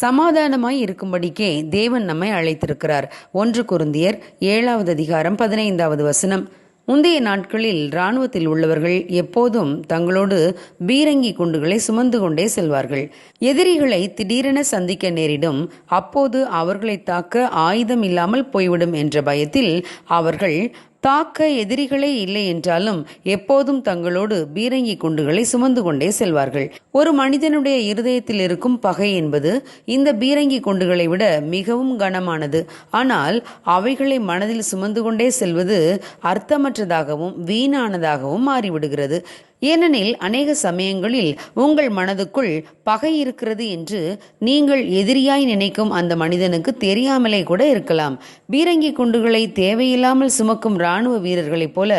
சமாதானமாய் இருக்கும்படிக்கே தேவன் நம்மை அழைத்திருக்கிறார். ஒன்று குருந்தியர் ஏழாவது அதிகாரம் பதினைந்தாவது வசனம். முந்தைய நாட்களில் இராணுவத்தில் உள்ளவர்கள் எப்போதும் தங்களோடு பீரங்கி குண்டுகளை சுமந்து கொண்டே செல்வார்கள். எதிரிகளை திடீரென சந்திக்க நேரிடும். அப்போது அவர்களை தாக்க ஆயுதம் இல்லாமல் போய்விடும் என்ற பயத்தில் அவர்கள் தாக்க எதிரிகளே இல்லை என்றாலும் எப்போதும் தங்களோடு பீரங்கி குண்டுகளை சுமந்து கொண்டே செல்வார்கள். ஒரு மனிதனுடைய இருதயத்தில் இருக்கும் பகை என்பது இந்த பீரங்கி குண்டுகளை விட மிகவும் கனமானது. ஆனால் அவைகளை மனதில் சுமந்து கொண்டே செல்வது அர்த்தமற்றதாகவும் வீணானதாகவும் மாறிவிடுகிறது. ஏனெனில் அநேக சமயங்களில் உங்கள் மனதுக்குள் பகை இருக்கிறது என்று நீங்கள் எதிரியாய் நினைக்கும் அந்த மனிதனுக்கு தெரியாமலே கூட இருக்கலாம். பீரங்கி குண்டுகளை தேவையில்லாமல் சுமக்கும் இராணுவ வீரர்களைப் போல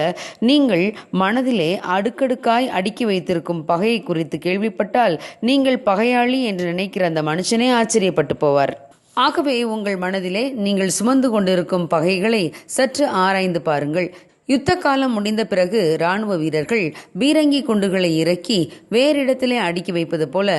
நீங்கள் மனதிலே அடுக்கடுக்காய் அடுக்கி வைத்திருக்கும் பகையை குறித்து கேள்விப்பட்டால் நீங்கள் பகையாளி என்று நினைக்கிற அந்த மனுஷனே ஆச்சரியப்பட்டு போவார். ஆகவே உங்கள் மனதிலே நீங்கள் சுமந்து கொண்டிருக்கும் பகைகளை சற்று ஆராய்ந்து பாருங்கள். யுத்த காலம் முடிந்த பிறகு ராணுவ வீரர்கள் பீரங்கி குண்டுகளை இறக்கி வேறிடத்திலே அடுக்கி வைப்பது போல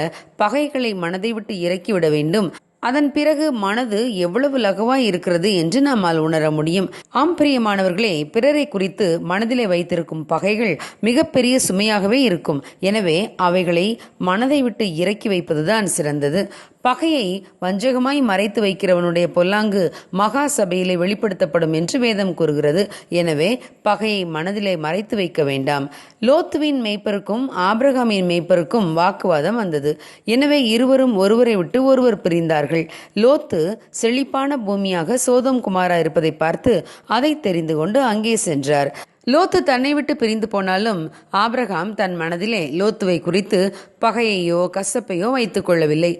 பகைகளை மனதை விட்டு இறக்கிவிட வேண்டும். அதன் பிறகு மனது எவ்வளவு லகுவாய் இருக்கிறது என்று நம்மால் உணர முடியும். ஆம் பிரியமானவர்களே பிறரை குறித்து மனதிலே வைத்திருக்கும் பகைகள் மிகப்பெரிய சுமையாகவே இருக்கும். எனவே அவைகளை மனதை விட்டு இறக்கி வைப்பதுதான் சிறந்தது. பகையை வஞ்சகமாய் மறைத்து வைக்கிறவனுடைய பொல்லாங்கு மகா சபையிலே வெளிப்படுத்தப்படும் என்று வேதம் கூறுகிறது. எனவே பகையை மனதிலே மறைத்து வைக்க வேண்டாம். லோத்துவின் மெய்ப்பருக்கும் ஆபிரகாமின் மெய்ப்பருக்கும் வாக்குவாதம் வந்தது. எனவே இருவரும் ஒருவரை விட்டு ஒருவர் பிரிந்தார்கள். லோத்து செழிப்பான பூமியாக சோதம் குமாரா இருப்பதை பார்த்து அதை தெரிந்து கொண்டு அங்கே சென்றார். லோத்து தன்னை விட்டு பிரிந்து போனாலும் ஆபிரகாம் தன் மனதிலே லோத்துவை குறித்து பகையையோ கசப்பையோ வைத்துக் கொள்ளவில்லை.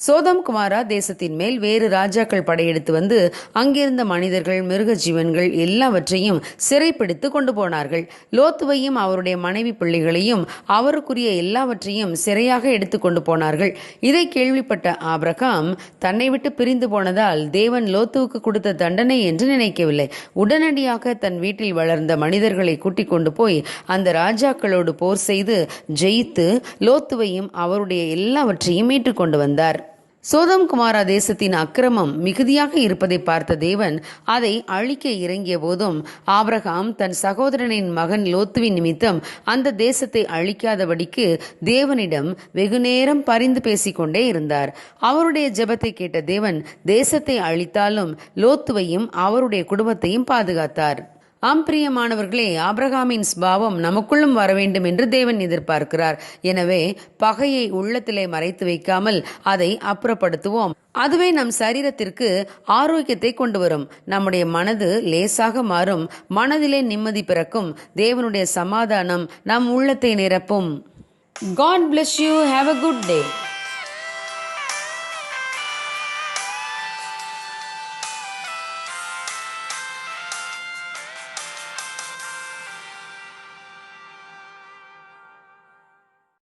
சோதம் குமாரா தேசத்தின் மேல் வேறு ராஜாக்கள் படையெடுத்து வந்து அங்கிருந்த மனிதர்கள் மிருக ஜீவன்கள் எல்லாவற்றையும் சிறைப்பிடித்து கொண்டு போனார்கள். லோத்துவையும் அவருடைய மனைவி பிள்ளைகளையும் அவருக்குரிய எல்லாவற்றையும் சிறையாக எடுத்து கொண்டு போனார்கள். இதை கேள்விப்பட்ட ஆபிரகாம் தன்னை விட்டு பிரிந்து போனதால் தேவன் லோத்துவுக்கு கொடுத்த தண்டனை என்று நினைக்கவில்லை. உடனடியாக தன் வீட்டில் வளர்ந்த மனிதர்களை கூட்டிக் கொண்டு போய் அந்த ராஜாக்களோடு போர் செய்து ஜெயித்து லோத்துவையும் அவருடைய எல்லாவற்றையும் மீட்டுக் கொண்டு வந்தார். சோதம் குமாரா தேசத்தின் அக்கிரமம் மிகுதியாக இருப்பதை பார்த்த தேவன் அதை அழிக்க இறங்கிய போதும் ஆபிரகாம் தன் சகோதரனின் மகன் லோத்துவின் நிமித்தம் அந்த தேசத்தை அழிக்காதபடிக்கு தேவனிடம் வெகுநேரம் பரிந்து பேசிக்கொண்டே இருந்தார். அவருடைய ஜெபத்தை கேட்ட தேவன் தேசத்தை அழித்தாலும் லோத்துவையும் அவருடைய குடும்பத்தையும் பாதுகாத்தார். ஆம் பிரியமானவர்களே ஆப்ரஹாமின் ஸ்பாவம் நமக்குள்ளும் வர வேண்டும் என்று தேவன் எதிர்பார்க்கிறார். எனவே பகையை உள்ளத்திலே மறைத்து வைக்காமல் அதை அப்புறப்படுத்துவோம். அதுவே நம் சரீரத்திற்கு ஆரோக்கியத்தை கொண்டு வரும். நம்முடைய மனது லேசாக மாறும். மனதிலே நிம்மதி பிறக்கும். தேவனுடைய சமாதானம் நம் உள்ளத்தை நிரப்பும். God bless you have a good day